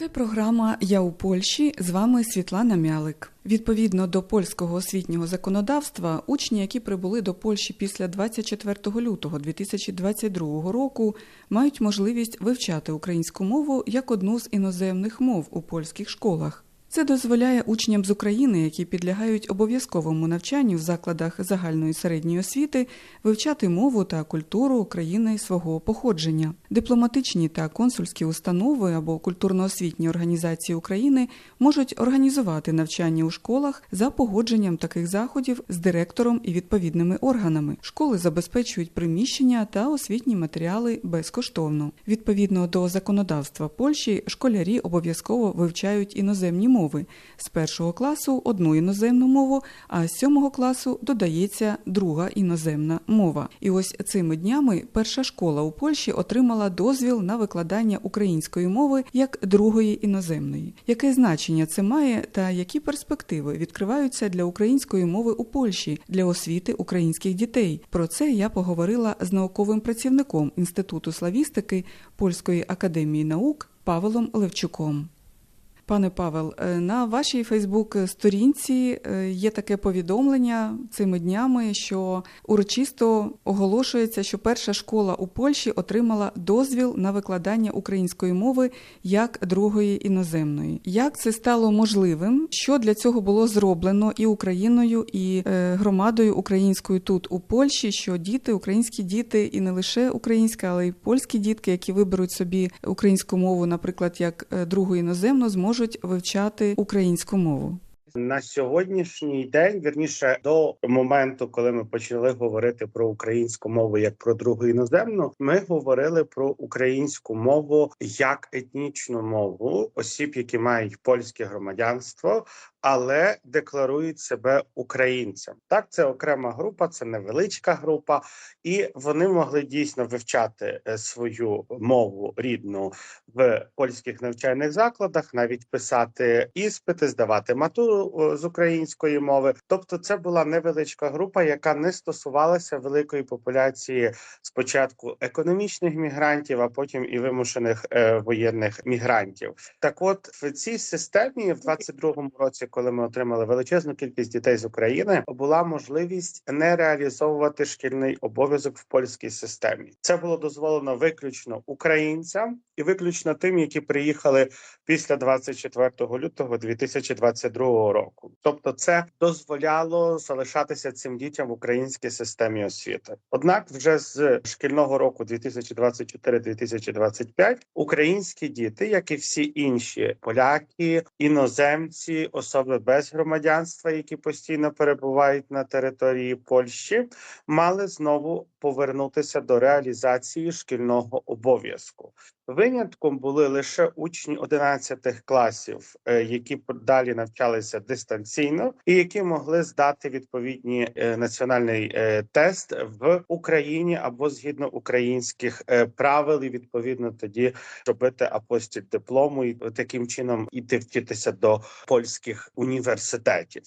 Це програма Я у Польщі. З вами Світлана Мялик. Відповідно до польського освітнього законодавства, учні, які прибули до Польщі після 24 лютого 2022 року, мають можливість вивчати українську мову як одну з іноземних мов у польських школах. Це дозволяє учням з України, які підлягають обов'язковому навчанню в закладах загальної середньої освіти, вивчати мову та культуру країни свого походження. Дипломатичні та консульські установи або культурно-освітні організації України можуть організувати навчання у школах за погодженням таких заходів з директором і відповідними органами. Школи забезпечують приміщення та освітні матеріали безкоштовно. Відповідно до законодавства Польщі, школярі обов'язково вивчають іноземні мови мови. З першого класу одну іноземну мову, а з сьомого класу додається друга іноземна мова. І ось цими днями перша школа у Польщі отримала дозвіл на викладання української мови як другої іноземної. Яке значення це має та які перспективи відкриваються для української мови у Польщі для освіти українських дітей? Про це я поговорила з науковим працівником інституту славістики Польської академії наук Павелом Левчуком. Пане Павел, е, на вашій Фейсбук-сторінці е, є таке повідомлення цими днями, що урочисто оголошується, що перша школа у Польщі отримала дозвіл на викладання української мови як другої іноземної. Як це стало можливим? Що для цього було зроблено і Україною, і е, громадою українською тут у Польщі? Що діти, українські діти, і не лише українська, але й польські дітки, які виберуть собі українську мову, наприклад, як другу іноземну, зможуть можуть вивчати українську мову. На сьогоднішній день, вірніше до моменту, коли ми почали говорити про українську мову як про другу іноземну, ми говорили про українську мову як етнічну мову осіб, які мають польське громадянство, але декларують себе українцем. Так, це окрема група, це невеличка група, і вони могли дійсно вивчати е, свою мову рідну в польських навчальних закладах, навіть писати іспити, здавати матуру з української мови. Тобто, це була невеличка група, яка не стосувалася великої популяції спочатку економічних мігрантів, а потім і вимушених е, воєнних мігрантів. Так, от в цій системі в 22-му році коли ми отримали величезну кількість дітей з України, була можливість не реалізовувати шкільний обов'язок в польській системі. Це було дозволено виключно українцям і виключно тим, які приїхали після 24 лютого 2022 року. Тобто, це дозволяло залишатися цим дітям в українській системі освіти. Однак, вже з шкільного року 2024-2025 українські діти, як і всі інші поляки, іноземці, особи без громадянства, які постійно перебувають на території Польщі, мали знову повернутися до реалізації шкільного обов'язку. Винятком були лише учні 11 класів, е, які далі навчалися дистанційно, і які могли здати відповідні е, національний е, тест в Україні або згідно українських правил, і відповідно тоді робити апостіль диплому і таким чином іти вчитися до польських університетів.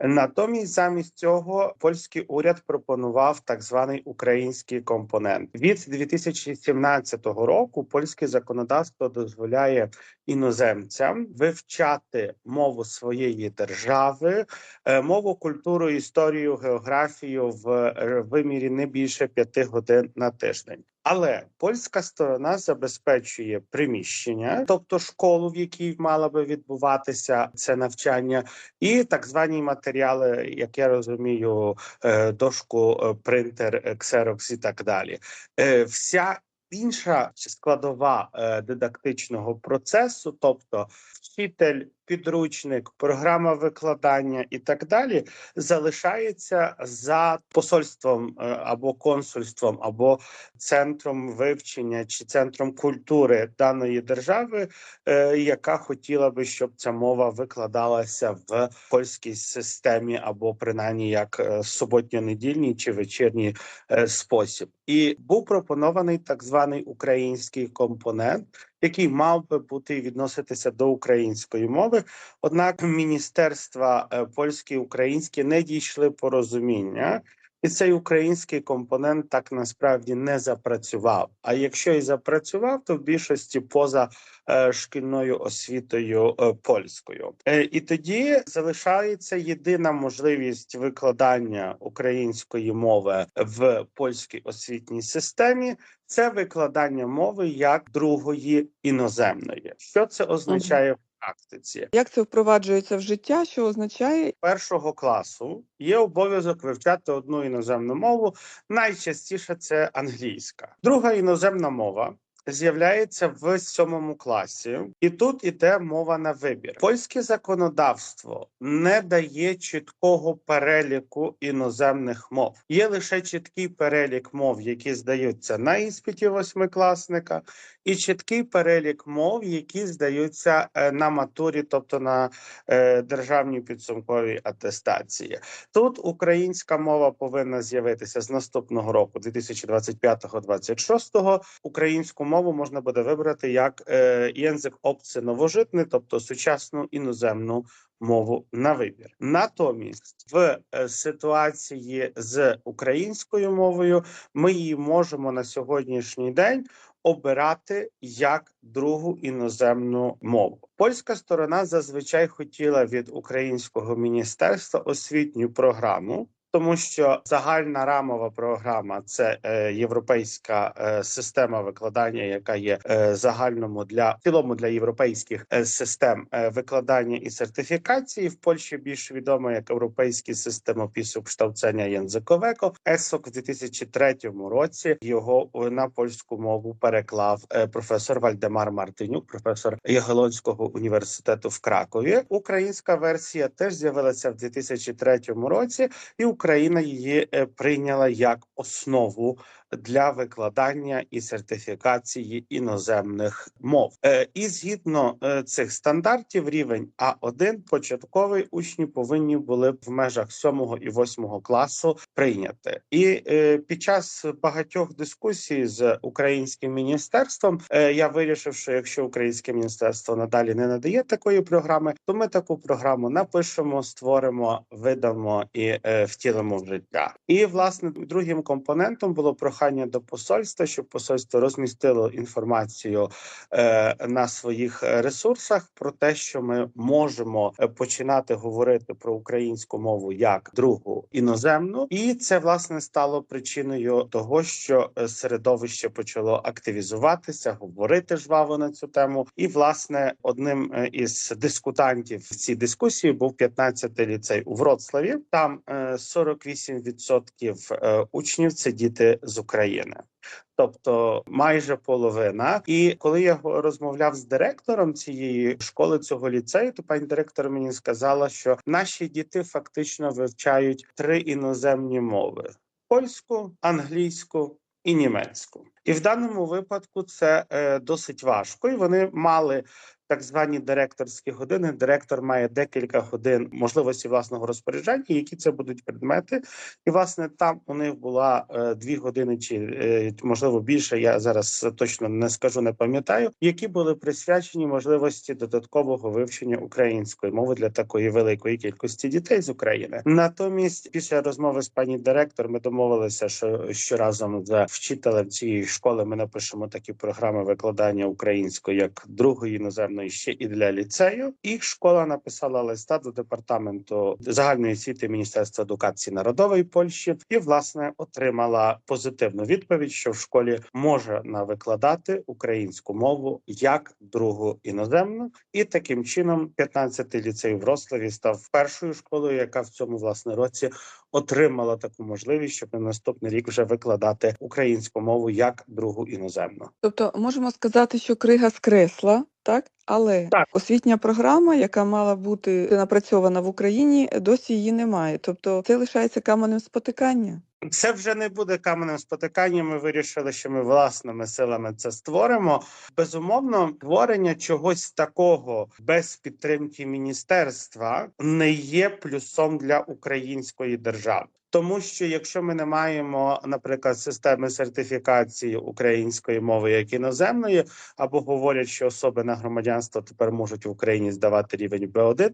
Натомість, замість цього, польський уряд пропонував так званий український компонент. Від 2017 року польське законодавство дозволяє іноземцям вивчати мову своєї держави, е, мову, культуру, історію, географію в е, вимірі не більше п'яти годин на тиждень. Але польська сторона забезпечує приміщення, тобто школу, в якій мала би відбуватися це навчання, і так звані матеріали, як я розумію, е, дошку, принтер, ксерокс і так далі. Вся інша складова е, дидактичного процесу, тобто вчитель, підручник, програма викладання і так далі, залишається за посольством е, або консульством, або центром вивчення чи центром культури даної держави, е, яка хотіла би, щоб ця мова викладалася в польській системі, або принаймні як е, суботньо-недільній чи вечірній спосіб, і був пропонований так званий український компонент який мав би бути відноситися до української мови. Однак міністерства е, польські і українські не дійшли порозуміння. І цей український компонент так насправді не запрацював. А якщо і запрацював, то в більшості поза шкільною освітою е, польською. Е, і тоді залишається єдина можливість викладання української мови в польській освітній системі. Це викладання мови як другої іноземної. Що це означає практиці? Як це впроваджується в життя? Що означає? першого класу є обов'язок вивчати одну іноземну мову. Найчастіше це англійська. Друга іноземна мова. З'являється в сьомому класі, і тут іде мова на вибір. Польське законодавство не дає чіткого переліку іноземних мов. Є лише чіткий перелік мов, які здаються на іспиті восьмикласника, і чіткий перелік мов, які здаються е, на матурі, тобто на е, державній підсумковій атестації. Тут українська мова повинна з'явитися з наступного року, 2025-2026. Українську мову можна буде вибрати як е, єнзик опції новожитний, тобто сучасну іноземну мову на вибір. Натомість, в е, ситуації з українською мовою ми її можемо на сьогоднішній день обирати як другу іноземну мову. Польська сторона зазвичай хотіла від українського міністерства освітню програму. Тому що загальна рамова програма це е, європейська е, система викладання, яка є е, загальному для в цілому для європейських систем викладання і сертифікації. В Польщі більш відома як європейський системопису kształcenia językowego. ЕСОК в 2003 році його на польську мову переклав професор Вальдемар Мартинюк, професор Ягелонського університету в Кракові. Українська версія теж з'явилася в 2003 році, і Україна її е, прийняла як основу для викладання і сертифікації іноземних мов. Е, І згідно е, цих стандартів, рівень А1 початковий учні повинні були б в межах 7 і 8 класу прийняти. І е, під час багатьох дискусій з українським міністерством я вирішив, що якщо українське міністерство надалі не надає такої програми, то ми таку програму напишемо, створимо, видамо і втілимо в життя. І власне другим компонентом було прохання до посольства, щоб посольство розмістило інформацію е, на своїх е, ресурсах про те, що ми можемо е, починати говорити про українську мову як другу іноземну, і це власне стало причиною того, що середовище почало активізуватися, говорити жваво на цю тему. І власне одним із дискутантів в цій дискусії був 15-й ліцей у Вроцлаві. Там е, 48% е, учнів це діти з України. Тобто майже половина. І коли я розмовляв з директором цієї школи цього ліцею, то пані директор мені сказала, що наші діти фактично вивчають три іноземні мови: польську, англійську і німецьку. І в даному випадку це е, досить важко. І вони мали так звані директорські години. Директор має декілька годин можливості власного розпорядження, які це будуть предмети. І власне там у них була е, дві години, чи е, можливо більше. Я зараз точно не скажу, не пам'ятаю, які були присвячені можливості додаткового вивчення української мови для такої великої кількості дітей з України. Натомість, після розмови з пані директор, ми домовилися, що, що разом з вчителем цієї школи ми напишемо такі програми викладання української як другої іноземної ще і для ліцею. І школа написала листа до департаменту загальної освіти Міністерства едукації народової Польщі і власне отримала позитивну відповідь, що в школі можна викладати українську мову як другу іноземну, і таким чином 15-й ліцей в Рославі став першою школою, яка в цьому власне році отримала таку можливість, щоб на наступний рік вже викладати українську мову як другу іноземну. Тобто можемо сказати, що крига скресла, так? Але Так. освітня програма, яка мала бути напрацьована в Україні, досі її немає. Тобто це лишається каменем спотикання. Це вже не буде каменем спотикання. Ми вирішили, що ми власними силами це створимо. Безумовно, творення чогось такого без підтримки міністерства не є плюсом для української держави. Тому що якщо ми не маємо, наприклад, системи сертифікації української мови як іноземної, або говорять, що особи на громадянство тепер можуть в Україні здавати рівень Б1,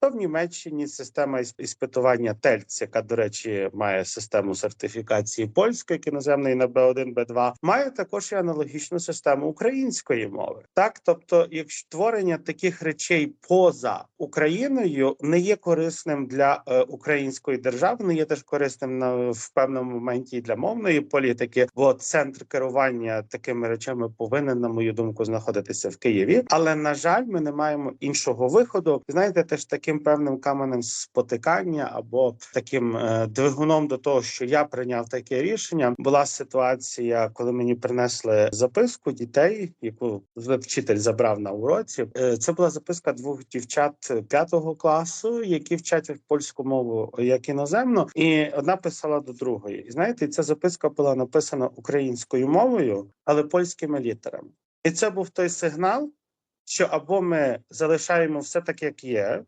то в Німеччині система іспитування ТЕЛЬЦ, яка, до речі, має систему сертифікації польської як іноземної на Б1, Б2, має також і аналогічну систему української мови. Так, тобто, якщо творення таких речей поза Україною не є корисним для е, української держави, не є теж корисним на в певному моменті і для мовної політики, бо центр керування такими речами повинен, на мою думку, знаходитися в Києві. Але на жаль, ми не маємо іншого виходу. Знаєте, теж таким певним каменем спотикання або таким е, двигуном до того, що я прийняв таке рішення. Була ситуація, коли мені принесли записку дітей, яку вчитель забрав на уроці. Е, Це була записка двох дівчат п'ятого класу, які вчать польську мову як іноземну, і одна писала до другої. І знаєте, ця записка була написана українською мовою, але польськими літерами. І це був той сигнал, що або ми залишаємо все так, як є,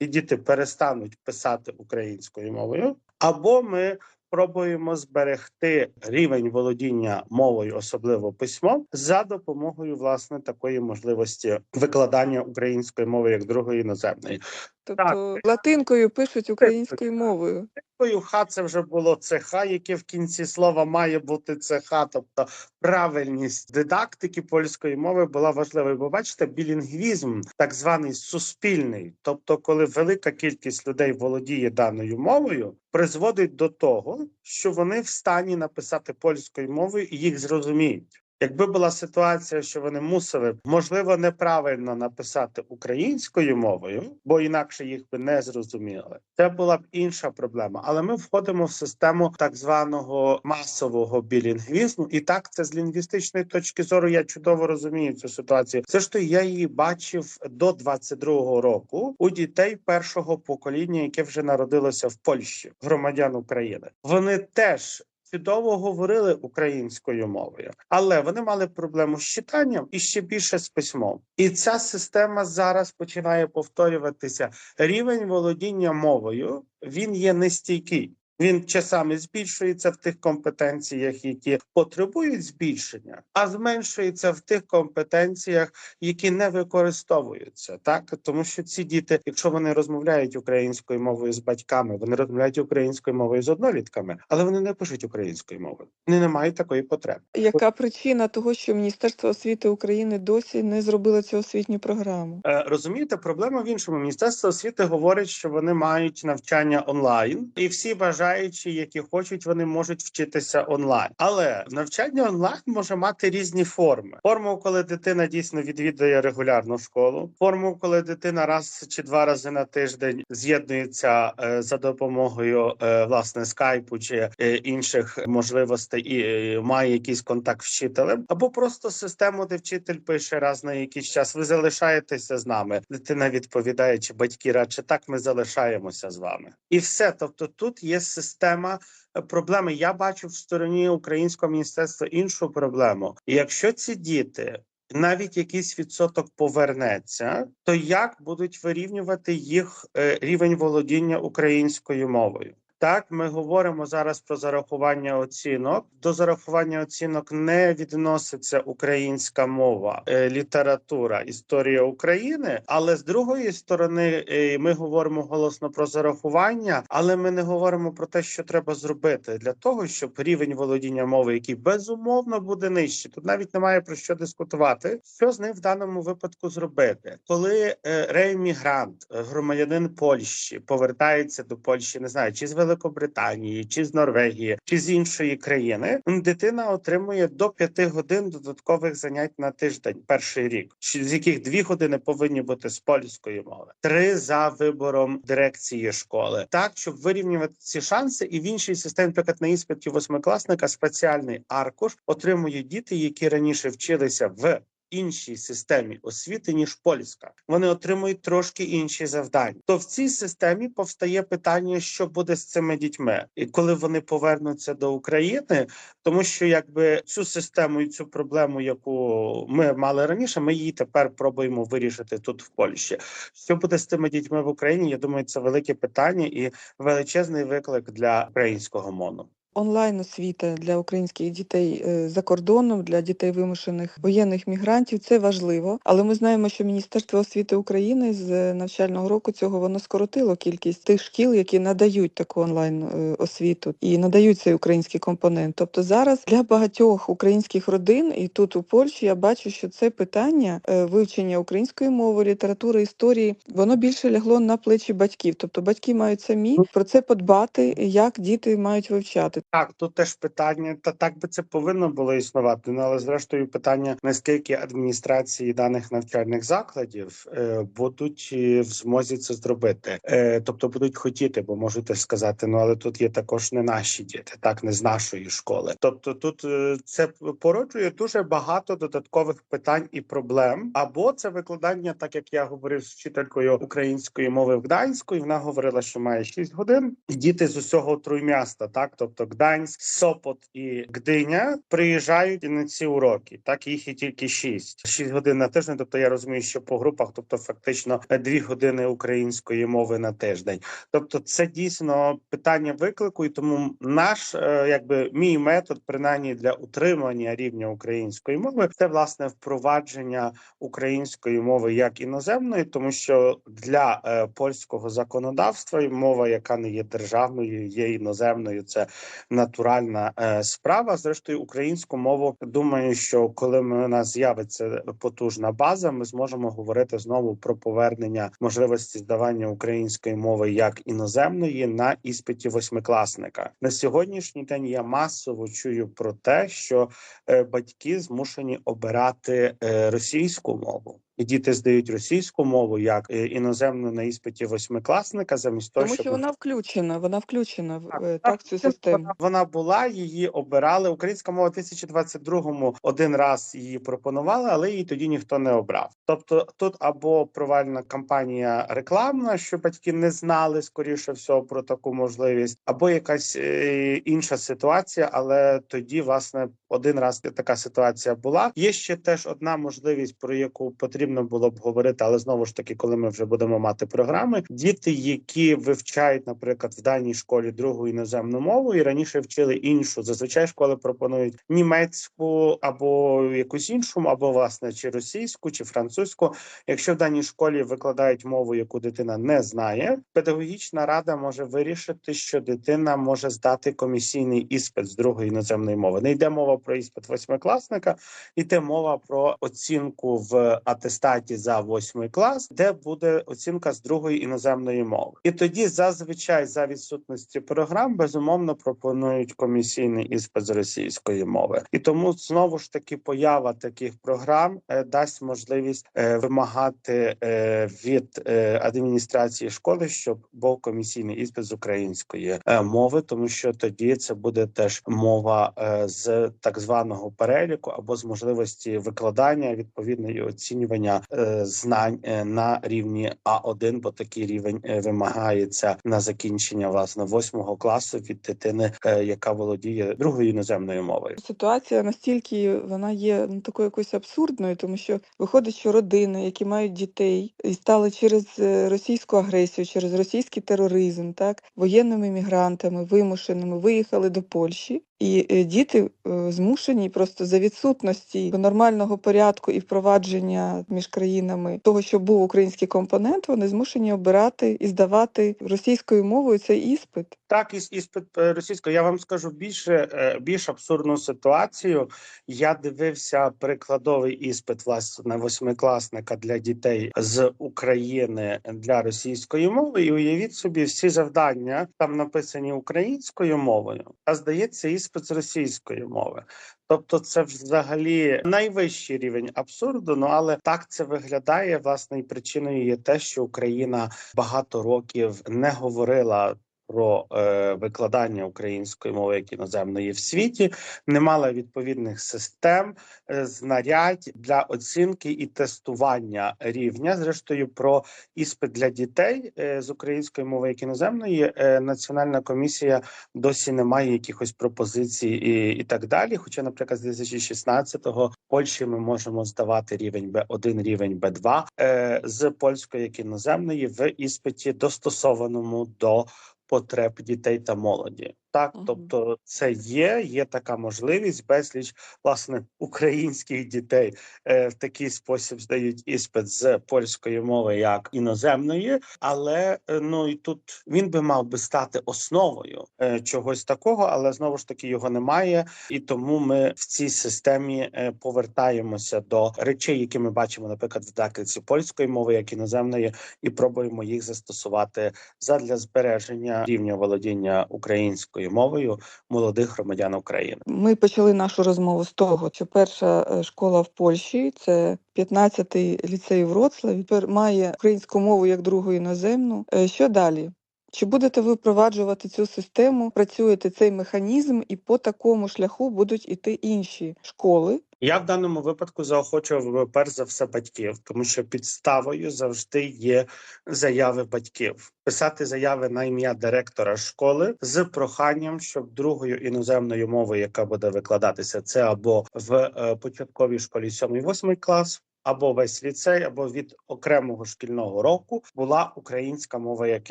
і діти перестануть писати українською мовою, або ми пробуємо зберегти рівень володіння мовою, особливо письмом, за допомогою власне такої можливості викладання української мови як другої іноземної. Тобто латинкою пишуть українською мовою. Такою ха це вже було ЦХ, яке в кінці слова має бути ЦХ, тобто правильність дидактики польської мови була важливою. Бо бачите, білінгвізм, так званий суспільний, тобто, коли велика кількість людей володіє даною мовою, призводить до того, що вони в стані написати польською мовою і їх зрозуміють. Якби була ситуація, що вони мусили можливо неправильно написати українською мовою, бо інакше їх би не зрозуміли, це була б інша проблема. Але ми входимо в систему так званого масового білінгвізму, і так це з лінгвістичної точки зору. Я чудово розумію цю ситуацію. То я її бачив до 22-го року у дітей першого покоління, яке вже народилося в Польщі, громадян України. Вони теж чудово говорили українською мовою, але вони мали проблему з читанням і ще більше з письмом. І ця система зараз починає повторюватися. Рівень володіння мовою він є нестійкий. Він часами збільшується в тих компетенціях, які потребують збільшення, а зменшується в тих компетенціях, які не використовуються, так тому що ці діти, якщо вони розмовляють українською мовою з батьками, вони розмовляють українською мовою з однолітками, але вони не пишуть українською мовою. Вони не мають такої потреби. Яка причина того, що Міністерство освіти України досі не зробило цю освітню програму? Е, Розумієте, проблема в іншому. Міністерство освіти говорить, що вони мають навчання онлайн, і всі бажаючі, які хочуть, вони можуть вчитися онлайн. Але навчання онлайн може мати різні форми: форму, коли дитина дійсно відвідує регулярну школу, форму, коли дитина раз чи два рази на тиждень з'єднується е, за допомогою е, власне скайпу чи е, інших можливостей і має якийсь контакт з вчителем, або просто систему, де вчитель пише раз на якийсь час. Ви залишаєтеся з нами. Дитина відповідає, чи батьки радше так ми залишаємося з вами, і все. Тобто, тут є система. е, Проблеми я бачу в стороні українського міністерства іншу проблему. Якщо ці діти навіть якийсь відсоток повернеться, то як будуть вирівнювати їх е, рівень володіння українською мовою? Так, ми говоримо зараз про зарахування оцінок. До зарахування оцінок не відноситься українська мова, е, література, історія України. Але з другої сторони, е, ми говоримо голосно про зарахування, але ми не говоримо про те, що треба зробити для того, щоб рівень володіння мови, який безумовно буде нижчий, тут навіть немає про що дискутувати. Що з ним в даному випадку зробити, коли е, реемігрант, громадянин Польщі, повертається до Польщі, не знаю, чи з Великобританії, чи з Норвегії, чи з іншої країни, дитина отримує до п'яти годин додаткових занять на тиждень перший рік, з яких дві години повинні бути з польської мови, три за вибором дирекції школи, так щоб вирівнювати ці шанси, і в іншій системі, наприклад, на іспиті восьмикласника спеціальний аркуш отримують діти, які раніше вчилися в іншій системі освіти ніж польська. Вони отримують трошки інші завдання. То в цій системі повстає питання, що буде з цими дітьми, і коли вони повернуться до України, тому що якби цю систему і цю проблему, яку ми мали раніше, ми її тепер пробуємо вирішити тут в Польщі. Що буде з тими дітьми в Україні? Я думаю, це велике питання і величезний виклик для українського МОНу. Онлайн освіта для українських дітей е, за кордоном, для дітей вимушених воєнних мігрантів це важливо. Але ми знаємо, що Міністерство освіти України з навчального року цього воно скоротило кількість тих шкіл, які надають таку онлайн е, освіту і надають цей український компонент. Тобто зараз для багатьох українських родин, і тут у Польщі я бачу, що це питання е, вивчення української мови, літератури, історії, воно більше лягло на плечі батьків. Тобто батьки мають самі про це подбати, як діти мають вивчати. Так, тут теж питання, та так би це повинно було існувати. Ну але зрештою питання наскільки адміністрації даних навчальних закладів е, будуть е, в змозі це зробити, е, тобто будуть хотіти, бо можете сказати, ну але тут є також не наші діти, так не з нашої школи. Тобто, тут е, це породжує дуже багато додаткових питань і проблем. Або це викладання, так як я говорив з вчителькою української мови в Гданську, і вона говорила, що має 6 годин. І діти з усього Труймяста, так тобто Гданськ, Сопот і Гдиня приїжджають і на ці уроки. Так їх і тільки 6. 6 годин на тиждень. Тобто я розумію, що по групах, тобто фактично 2 години української мови на тиждень. Тобто, це дійсно питання виклику, і тому наш, е, якби мій метод, принаймні для утримання рівня української мови, це власне впровадження української мови як іноземної, тому що для е, польського законодавства мова, яка не є державною, є іноземною. Це натуральна е, справа. Зрештою, українську мову думаю, що коли ми, у нас з'явиться потужна база, ми зможемо говорити знову про повернення можливості здавання української мови як іноземної на іспиті восьмикласника. На сьогоднішній день я масово чую про те, що е, батьки змушені обирати е, російську мову. І діти здають російську мову як е, іноземну на іспиті восьмикласника, замість того, Тому щоб що вона включена, вона включена в Так, е, так, так цю систему. Вона, вона була, її обирали. Українська мова в 2022-му один раз її пропонували, але її тоді ніхто не обрав. Тобто тут або провальна кампанія рекламна, що батьки не знали скоріше всього про таку можливість, або якась е, інша ситуація. Але тоді, власне, один раз така ситуація була. Є ще теж одна можливість, про яку потрібно було б говорити, але знову ж таки, коли ми вже будемо мати програми, діти, які вивчають, наприклад, в даній школі другу іноземну мову і раніше вчили іншу. Зазвичай школи пропонують німецьку або якусь іншу, або власне чи російську, чи французьку. Якщо в даній школі викладають мову, яку дитина не знає, педагогічна рада може вирішити, що дитина може здати комісійний іспит з другої іноземної мови. Не йде мова про іспит восьмикласника, йде мова про оцінку в атестаті за восьмий клас, де буде оцінка з другої іноземної мови. І тоді зазвичай за відсутності програм безумовно пропонують комісійний іспит з російської мови, і тому знову ж таки поява таких програм е, дасть можливість е, вимагати е, від адміністрації школи, щоб був комісійний іспит з української мови, тому що тоді це буде теж мова з так званого переліку або з можливості викладання відповідно і оцінювання е, знань е, на рівні А1, бо такий рівень е, вимагається на закінчення власне восьмого класу від дитини, яка володіє другою іноземною мовою. Ситуація настільки вона є ну, такою якоюсь абсурдною, тому що виходить, що родини, які мають дітей і стали через російську агресію, через російський тероризм, так воєнними мігрантами, вимушеними, виїхали до Польщі. І е, діти е, змушені просто за відсутності нормального порядку і впровадження між країнами того, що був український компонент, вони змушені обирати і здавати російською мовою цей іспит. Так, із іспит е, російською. Я вам скажу більше більш абсурдну ситуацію. Я дивився прикладовий іспит власне восьмикласника для дітей з України для російської мови. І уявіть собі, всі завдання там написані українською мовою, а здається, іспит з російської мови. Тобто, це взагалі найвищий рівень абсурду. Ну але так це виглядає. Власне, і причиною є те, що Україна багато років не говорила про е, викладання української мови як іноземної в світі, не мала відповідних систем, е, знарядь для оцінки і тестування рівня. Зрештою, про іспит для дітей е, з української мови як іноземної е, національна комісія досі не має якихось пропозицій і, і так далі. Хоча, наприклад, з 2016-го в Польщі ми можемо здавати рівень Б1, рівень Б2 е, з польської як іноземної в іспиті, достосованому до потреб дітей та молоді. Так, тобто це є, є така можливість безліч власне українських дітей е, в такий спосіб здають іспит з польської мови як іноземної, але е, ну і тут він би мав би стати основою е, чогось такого, але знову ж таки його немає, і тому ми в цій системі е, повертаємося до речей, які ми бачимо, наприклад, в дакриці польської мови як іноземної, і пробуємо їх застосувати задля збереження рівня володіння українською мовою молодих громадян України. Ми почали нашу розмову з того, що перша е, школа в Польщі це 15-й ліцей Вроцлаві, тепер має українську мову як другу іноземну. Е, Що далі? Чи будете ви впроваджувати цю систему, працюєте цей механізм, і по такому шляху будуть іти інші школи? Я в даному випадку заохочував перш за все батьків, тому що підставою завжди є заяви батьків. Писати заяви на ім'я директора школи з проханням, щоб другою іноземною мовою, яка буде викладатися, це або в е, початковій школі 7-8 клас. Або весь ліцей, або від окремого шкільного року була українська мова як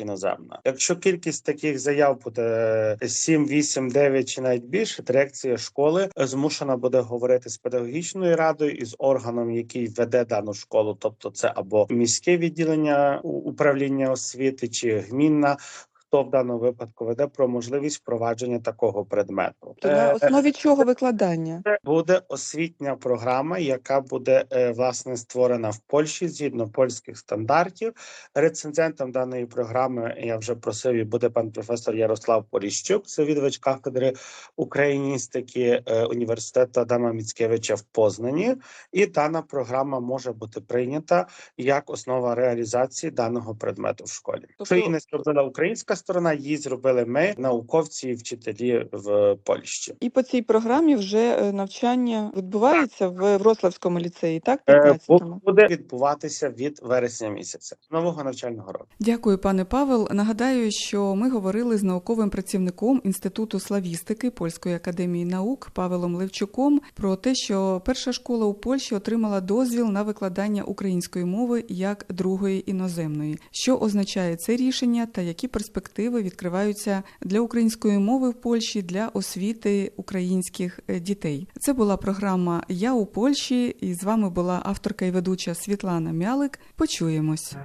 іноземна. Якщо кількість таких заяв буде 7, 8, 9 чи навіть більше, дирекція школи змушена буде говорити з педагогічною радою і з органом, який веде дану школу, тобто це або міське відділення управління освіти чи гмінна. Хто в даному випадку веде про можливість впровадження такого предмету? То на Е, основі чого викладання? це буде освітня програма, яка буде е, власне створена в Польщі згідно польських стандартів. Рецензентом даної програми я вже просив і буде пан професор Ярослав Поліщук, завідувач кафедри україністики е, університету Адама Міцкевича в Познані. І дана програма може бути прийнята як основа реалізації даного предмету в школі. Тобто- Що її не зробила українська сторона, її зробили ми, науковці і вчителі в Польщі. І по цій програмі вже е, навчання відбувається в Вроцлавському ліцеї, так? Е, 15-му? буде відбуватися від вересня місяця нового навчального року. Дякую, пане Павел. Нагадаю, що ми говорили з науковим працівником Інституту славістики Польської академії наук Павелом Левчуком про те, що перша школа у Польщі отримала дозвіл на викладання української мови як другої іноземної. Що означає це рішення та які перспективи відкриваються для української мови в Польщі для освіти українських е, дітей? Це була програма Я у Польщі, і з вами була авторка і ведуча Світлана Мялик. Почуємось.